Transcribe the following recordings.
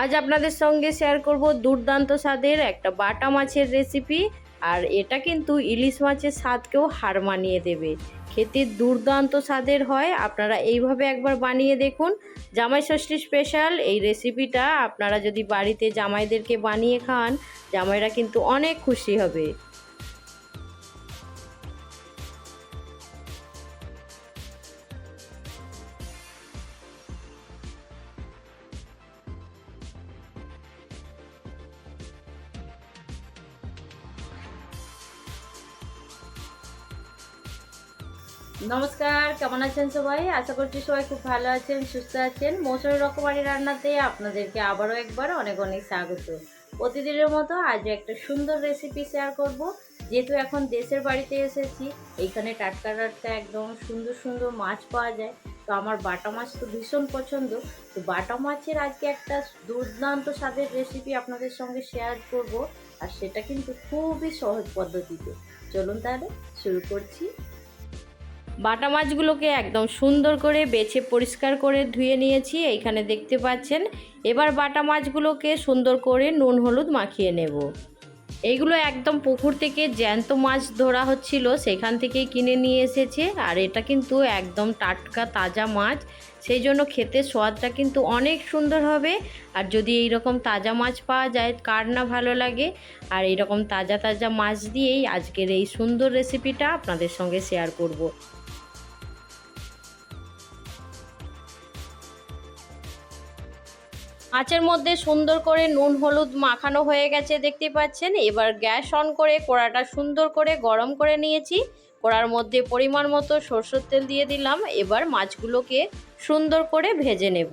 আজ আপনাদের সঙ্গে শেয়ার করব দুর্দান্ত স্বাদের একটা বাটা মাছের রেসিপি আর এটা কিন্তু ইলিশ মাছের স্বাদকেও হার মানিয়ে দেবে। খেতে দুর্দান্ত স্বাদের হয়, আপনারা এইভাবে একবার বানিয়ে দেখুন। জামাই ষষ্ঠী স্পেশাল এই রেসিপিটা আপনারা যদি বাড়িতে জামাইদেরকে বানিয়ে খান, জামাইরা কিন্তু অনেক খুশি হবে। নমস্কার, কেমন আছেন সবাই? আশা করছি সবাই খুব ভালো আছেন, সুস্থ আছেন। মৌসুমী রকমারি রান্নাতে আপনাদেরকে আবারও একবার অনেক অনেক স্বাগত। প্রতিদিনের মতো আজ একটা সুন্দর রেসিপি শেয়ার করব। যেহেতু এখন দেশের বাড়িতে এসেছি এইখানে টাটকা টাটকা একদম সুন্দর সুন্দর মাছ পাওয়া যায়। তো আমার বাটা মাছ তো ভীষণ পছন্দ। তো বাটা মাছের আজকে একটা দুর্দান্ত স্বাদের রেসিপি আপনাদের সঙ্গে শেয়ার করব। আর সেটা কিন্তু খুবই সহজ পদ্ধতিতে। চলুন তাহলে শুরু করছি। বাটা মাছগুলোকে একদম সুন্দর করে বেছে পরিষ্কার করে ধুয়ে নিয়েছি, এইখানে দেখতে পাচ্ছেন। এবার বাটা মাছগুলোকে সুন্দর করে নুন হলুদ মাখিয়ে নেব। এইগুলো একদম পুকুর থেকে জ্যান্ত মাছ ধরা হচ্ছিল, সেখান থেকেই কিনে নিয়ে এসেছে। আর এটা কিন্তু একদম টাটকা, তাজা মাছ। সেই জন্য খেতে স্বাদটা কিন্তু অনেক সুন্দর হবে। আর যদি এই রকম তাজা মাছ পাওয়া যায়, কার না ভালো লাগে? আর এইরকম তাজা তাজা মাছ দিয়েই আজকের এই সুন্দর রেসিপিটা আপনাদের সঙ্গে শেয়ার করব। মাছের মধ্যে সুন্দর করে নুন, হলুদ মাখানো হয়ে গেছে দেখতে পাচ্ছেন। এবার গ্যাস অন করে কড়াটা সুন্দর করে গরম করে নিয়েছি। কড়ার মধ্যে পরিমাণ মতো সরষের তেল দিয়ে দিলাম। এবার মাছগুলোকে সুন্দর করে ভেজে নেব।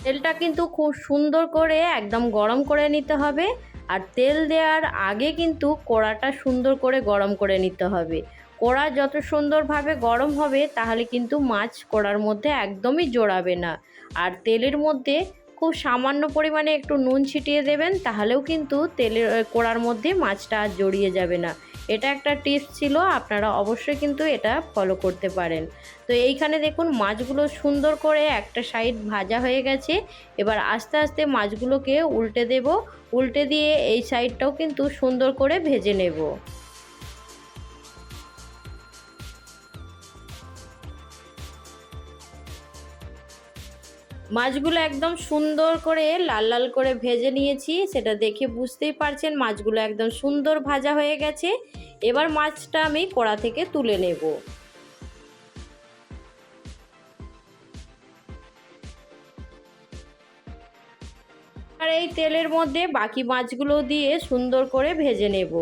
তেলটা কিন্তু খুব সুন্দর করে একদম গরম করে নিতে হবে। আর তেল দেওয়ার আগে কিন্তু কড়াটা সুন্দর করে গরম করে নিতে হবে। কড়া যত সুন্দরভাবে গরম হবে, তাহলে কিন্তু মাছ কড়ার মধ্যে একদমই জোড়াবে না। আর তেলের মধ্যে খুব সামান্য পরিমাণে একটু নুন ছিটিয়ে দেবেন, তাহলেও কিন্তু তেলের কড়ার মধ্যে মাছটা আর জড়িয়ে যাবে না। এটা একটা টিপস ছিল, আপনারা অবশ্যই কিন্তু এটা ফলো করতে পারেন। তো এইখানে দেখুন, মাছগুলো সুন্দর করে একটা সাইড ভাজা হয়ে গেছে। এবার আস্তে আস্তে মাছগুলোকে উল্টে দেব। উল্টে দিয়ে এই সাইডটাও কিন্তু সুন্দর করে ভেজে নেব। মাছগুলো একদম সুন্দর করে লাল লাল করে ভেজে নিয়েছি, সেটা দেখে বুঝতেই পারছেন মাছগুলো একদম সুন্দর ভাজা হয়ে গেছে। এবার মাছটা আমি কড়া থেকে তুলে নেব। আর এই তেলের মধ্যে বাকি মাছগুলো দিয়ে সুন্দর করে ভেজে নেব।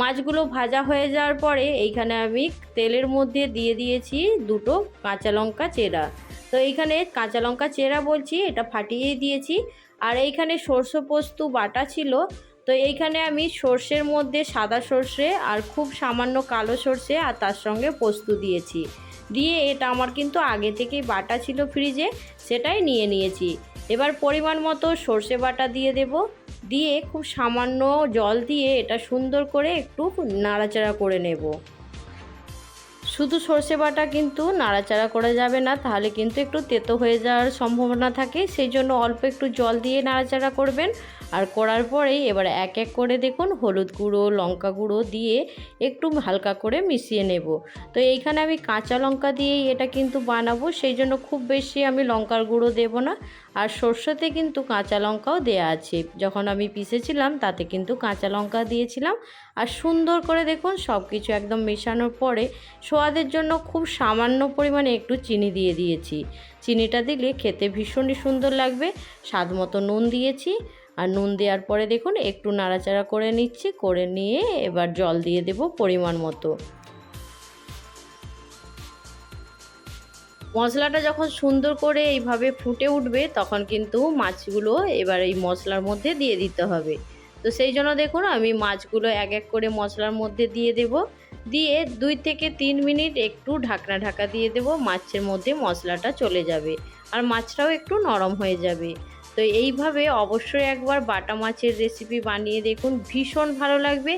মাছগুলো ভাজা হয়ে যাওয়ার পরে এইখানে আমি তেলের মধ্যে দিয়ে দিয়েছি দুটো কাঁচা লঙ্কা চেরা। তো এইখানে কাঁচা লঙ্কা চেরা বলছি, এটা ফাটিয়ে দিয়েছি। আর এইখানে সর্ষে পোস্ত বাটা ছিল, তো এইখানে আমি সর্ষের মধ্যে সাদা সর্ষে আর খুব সামান্য কালো সর্ষে আর তার সঙ্গে পোস্ত দিয়েছি। দিয়ে এটা আমার কিন্তু আগে থেকেই বাটা ছিল ফ্রিজে, সেটাই নিয়ে নিয়েছি। এবার পরিমাণ মতো সর্ষে বাটা দিয়ে দেব। দিয়ে খুব সামান্য জল দিয়ে এটা সুন্দর করে একটু নাড়াচাড়া করে নেব। শুধু সর্ষে বাটা কিন্তু নাড়াচাড়া করা যাবে না, তাহলে কিন্তু একটু তেতো হয়ে যাওয়ার সম্ভাবনা থাকে। সেই জন্য অল্প একটু জল দিয়ে নাড়াচাড়া করবেন। আর করার পরেই এবার এক এক করে দেখুন হলুদ গুঁড়ো, লঙ্কা গুঁড়ো দিয়ে একটু হালকা করে মিশিয়ে নেব। তো এইখানে আমি কাঁচা লঙ্কা দিয়েই এটা কিন্তু বানাবো, সেই জন্য খুব বেশি আমি লঙ্কার গুঁড়ো দেব না। আর সর্ষেতে কিন্তু কাঁচা লঙ্কাও দেয়া আছে। যখন আমি পিসেছিলাম তাতে কিন্তু কাঁচা লঙ্কা দিয়েছিলাম। আর সুন্দর করে দেখুন সব কিছু একদম মেশানোর পরে সোয়াদের জন্য খুব সামান্য পরিমাণে একটু চিনি দিয়ে দিয়েছি। চিনিটা দিলে খেতে ভীষণই সুন্দর লাগবে। স্বাদ মতো নুন দিয়েছি। আর নুন দেওয়ার পরে দেখুন, একটু নাড়াচাড়া করে নিচ্ছি, করে নিয়ে এবার জল দিয়ে দেব পরিমাণ মতো। মশলাটা যখন সুন্দর করে এইভাবে ফুটে উঠবে, তখন কিন্তু মাছগুলো এবার এই মশলার মধ্যে দিয়ে দিতে হবে। তো সেই জন্য দেখুন, আমি মাছগুলো এক এক করে মশলার মধ্যে দিয়ে দেব। দিয়ে দুই থেকে তিন মিনিট একটু ঢাকনা ঢাকা দিয়ে দেব, মাছের মধ্যে মশলাটা চলে যাবে। আর মাছটাও একটু নরম হয়ে যাবে। তো এইভাবে অবশ্যই একবার বাটা মাছের রেসিপি বানিয়ে দেখুন। ভীষণ ভালো লাগবে।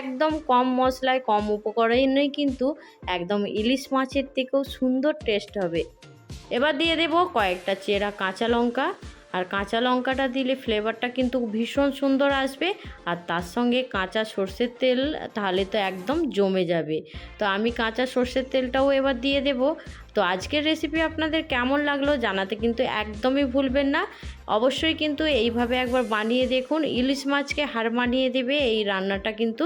একদম কম মশলায়, কম উপকরণেই কিন্তু একদম ইলিশ মাছের থেকেও সুন্দর টেস্ট হবে। এবার দিয়ে দেব কয়েকটা চেরা কাঁচা লঙ্কা। আর কাঁচা লঙ্কাটা দিলে ফ্লেভারটা কিন্তু ভীষণ সুন্দর আসবে। আর তার সঙ্গে কাঁচা সর্ষের তেল, তাহলে তো একদম জমে যাবে। তো আমি কাঁচা সর্ষের তেলটাও এবার দিয়ে দেব। তো আজকের রেসিপি আপনাদের কেমন লাগল জানাতে কিন্তু একদমই ভুলবেন না। অবশ্যই কিন্তু এইভাবে একবার বানিয়ে দেখুন। ইলিশ মাছকে হার মানিয়ে দেবে, এই রান্নাটা কিন্তু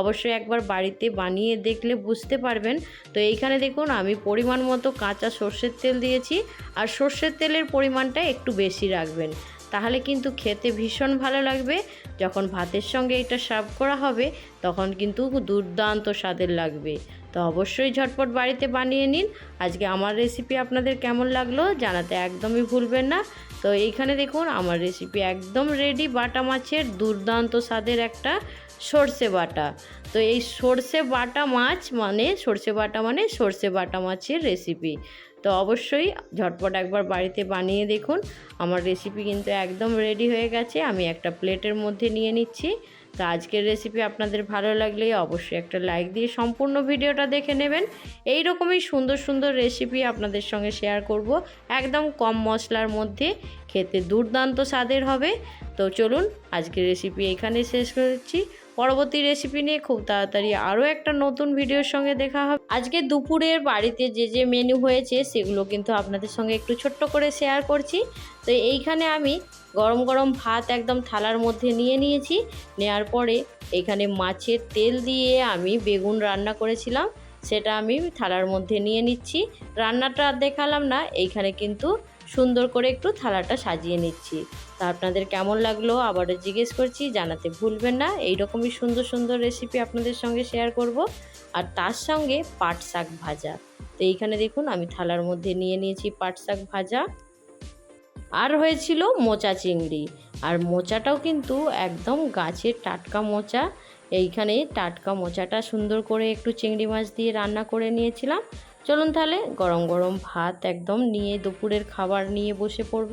অবশ্যই একবার বাড়িতে বানিয়ে দেখলে বুঝতে পারবেন। তো এইখানে দেখুন, আমি পরিমাণ মতো কাঁচা সর্ষের তেল দিয়েছি আর সর্ষের তেলের পরিমাণটা একটু বেশি রাখবেন। তাহলে কিন্তু খেতে ভীষণ ভালো লাগবে। যখন ভাতের সঙ্গে এটা সার্ভ করা হবে, তখন কিন্তু দুর্দান্ত স্বাদের লাগবে। তো অবশ্যই ঝটপট বাড়িতে বানিয়ে নিন। আজকে আমার রেসিপি আপনাদের কেমন লাগল জানাতে একদমই ভুলবেন না। তো এইখানে দেখুন, আমার রেসিপি একদম রেডি বাটা মাছের দুর্দান্ত স্বাদের একটা সর্ষে বাটা। তো এই সর্ষে বাটা মাছ মানে সর্ষে বাটা মানে সর্ষে বাটা মাছের রেসিপি তো অবশ্যই ঝটপট একবার বাড়িতে বানিয়ে দেখুন। আমার রেসিপি কিন্তু একদম রেডি হয়ে গেছে। আমি একটা প্লেটের মধ্যে নিয়ে নিচ্ছি। তো আজকের রেসিপি আপনাদের ভালো লাগলে অবশ্যই একটা লাইক দিয়ে সম্পূর্ণ ভিডিওটা দেখে নেবেন। এই রকমই সুন্দর সুন্দর রেসিপি আপনাদের সঙ্গে শেয়ার করব, একদম কম মশলার মধ্যে। খেতে দুর্দান্ত স্বাদের হবে। তো চলুন, আজকের রেসিপি এখানে শেষ করছি। পরবর্তী রেসিপি নিয়ে খুব তাড়াতাড়ি আরও একটা নতুন ভিডিওর সঙ্গে দেখা হবে। আজকে দুপুরের বাড়িতে যে যে মেনু হয়েছে, সেগুলো কিন্তু আপনাদের সঙ্গে একটু ছোট্ট করে শেয়ার করছি। তো এইখানে আমি গরম গরম ভাত একদম থালার মধ্যে নিয়ে নিয়েছি। নেওয়ার পরে এখানে মাছের তেল দিয়ে আমি বেগুন রান্না করেছিলাম। সেটা আমি থালার মধ্যে নিয়ে নিচ্ছি। রান্নাটা দেখালাম না, এইখানে কিন্তু সুন্দর করে একটু থালাটা সাজিয়ে নিচ্ছি। তা আপনাদের কেমন লাগল আবারও জিজ্ঞেস করছি, জানাতে ভুলবেন না। এই রকমই সুন্দর সুন্দর রেসিপি আপনাদের সঙ্গে শেয়ার করব। আর তার সঙ্গে পাট শাক ভাজা। তো এইখানে দেখুন, আমি থালার মধ্যে নিয়ে নিয়েছি পাট শাক ভাজা। আর হয়েছিল মোচা চিংড়ি। আর মোচাটাও কিন্তু একদম গাছের টাটকা মোচা। এইখানে টাটকা মোচাটা সুন্দর করে একটু চিংড়ি মাছ দিয়ে রান্না করে নিয়েছিলাম। চলুন তাহলে গরম গরম ভাত একদম নিয়ে দুপুরের খাবার নিয়ে বসে পড়ব।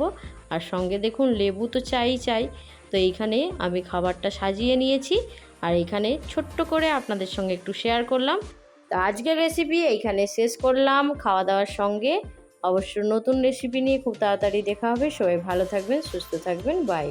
আর সঙ্গে দেখুন লেবু তো চাই চাই। তো এইখানে আমি খাবারটা সাজিয়ে নিয়েছি। আর এখানে ছোট্ট করে আপনাদের সঙ্গে একটু শেয়ার করলাম। তো আজকের রেসিপি এইখানে শেষ করলাম খাওয়া দাওয়ার সঙ্গে। অবশ্য নতুন রেসিপি নিয়ে খুব তাড়াতাড়ি দেখা হবে। সবাই ভালো থাকবেন, সুস্থ থাকবেন। বাই